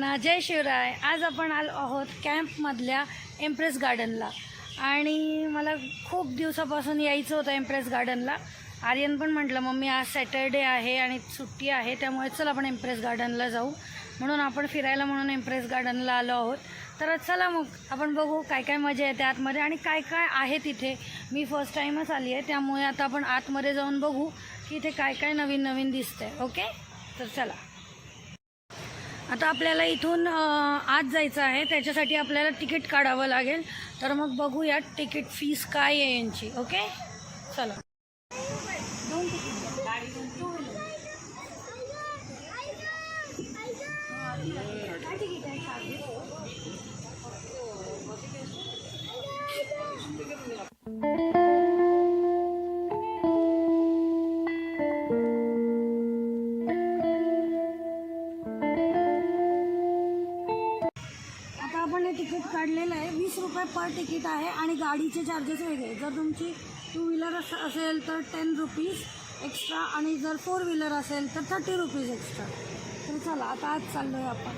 सर्वांना जय शिवराय. आज आपण आलो आहोत कॅम्पमधल्या एम्प्रेस गार्डनला. आणि मला खूप दिवसापासून यायचं होतं एम्प्रेस गार्डनला. आर्यन पण म्हटलं मम्मी आज सॅटर्डे आहे आणि सुट्टी आहे त्यामुळे चल आपण एम्प्रेस गार्डनला जाऊ. म्हणून आपण फिरायला म्हणून एम्प्रेस गार्डनला आलो आहोत. तर चला मग आपण बघू काय काय मजा येते आतमध्ये आणि काय काय आहे तिथे. मी फर्स्ट टाईमच आली आहे त्यामुळे आता आपण आतमध्ये जाऊन बघू की इथे काय काय नवीन नवीन दिसतं आहे ओके तर चला. आता आपल्याला इथून आत जायचं आहे. त्याच्यासाठी आपल्याला तिकीट काढावं लागेल. तर मग बघूया तिकीट फीस काय आहे यांची. ओके? चला. दोन तिकीट वीस रुपये पर तिकीट आहे आणि गाडीचे चार्जेस वेगळे. जर तुमची टू व्हीलर अस असेल तर टेन रुपीज एक्स्ट्रा आणि जर फोर व्हीलर असेल तर थर्टी रुपीज एक्स्ट्रा तर चला आता आज चाललो आहे आपण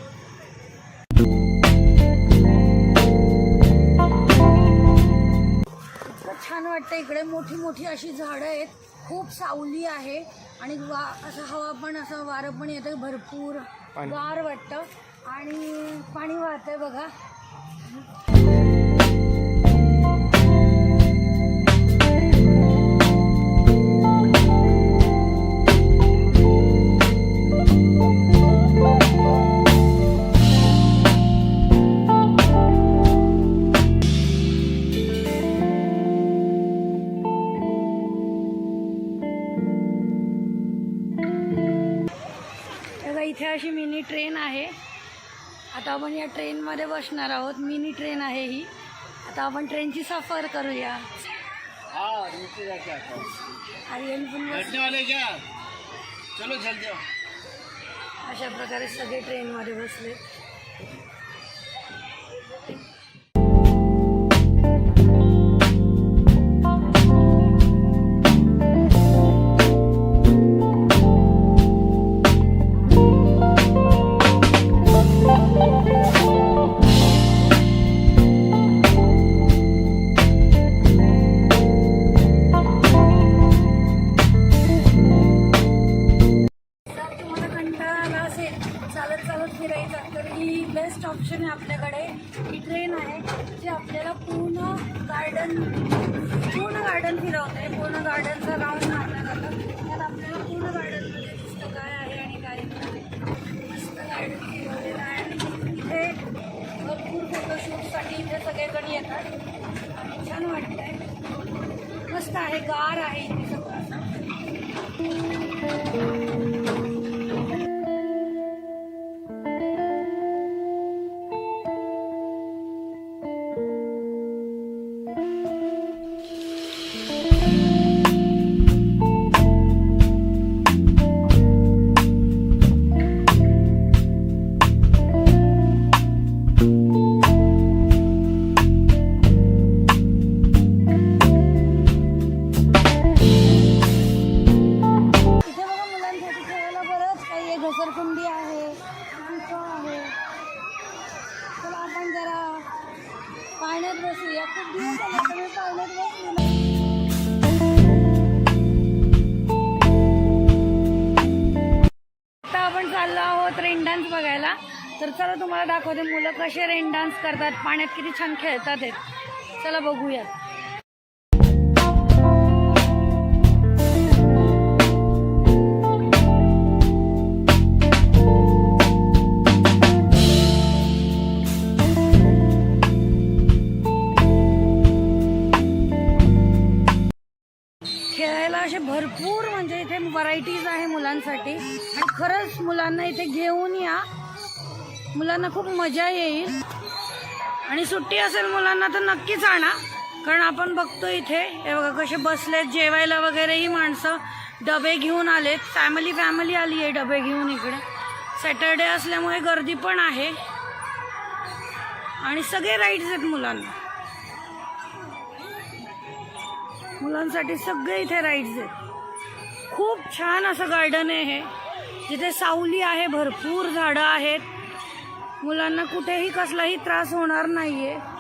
छान वाटतं इकडे. मोठी मोठी अशी झाडं आहेत. खूप सावली आहे आणि वा असं हवा पण असं वारं पण येतं. भरपूर गार वाटतं. आणि पाणी वाहतंय बघा. इथे अशी मिनी ट्रेन आहे. आता आपण या ट्रेनमध्ये बसणार आहोत. मिनी ट्रेन आहे ही. आता आपण ट्रेनची सफर करूया. आर्यन पण बस- चलो अशा प्रकारे सगळे ट्रेनमध्ये बसले. चालत चालत फिरायचा तर ही बेस्ट ऑप्शन आहे आपल्याकडे. ही ट्रेन आहे जी आपल्याला पूर्ण गार्डन पूर्ण गार्डन फिरवते. पूर्ण गार्डनचा राऊंड मारला जातं त्यात आपल्याला पूर्ण गार्डनमध्ये दिसतं काय आहे आणि काय नाही मस्त गार्डन फिरवलेलं आहे. आणि इथे भरपूर फोटोशूटसाठी इथे सगळेजण येतात. आणि छान आहे मस्त आहे गार आहे इथे सगळं. आता आपण चाललो आहोत रेन डान्स बघायला. तर चला तुम्हाला दाखवते मुलं कसे रेन डान्स करतात. पाण्यात किती छान खेळतात आहेत चला बघूयात असे भरपूर म्हणजे इथे व्हरायटीज आहे मुलांसाठी. आणि खरंच मुलांना इथे घेऊन या. मुलांना खूप मजा येईल. आणि सुट्टी असेल मुलांना तर नक्कीच आणा. कारण आपण बघतो इथे हे बघा कसे बसलेत जेवायला वगैरे ही माणसं डबे घेऊन आलेत. फॅमिली फॅमिली आली आहे डबे घेऊन इकडे. सॅटर्डे असल्यामुळे गर्दी पण आहे. आणि सगळे राईड्स आहेत मुलांना. मुलांसाठी सगळे इथे राईड्स आहेत. खूप छान असं गार्डन आहे हे. जिथे सावली आहे भरपूर झाडं आहेत. मुलांना कुठेही कसलाही त्रास होणार नाही आहे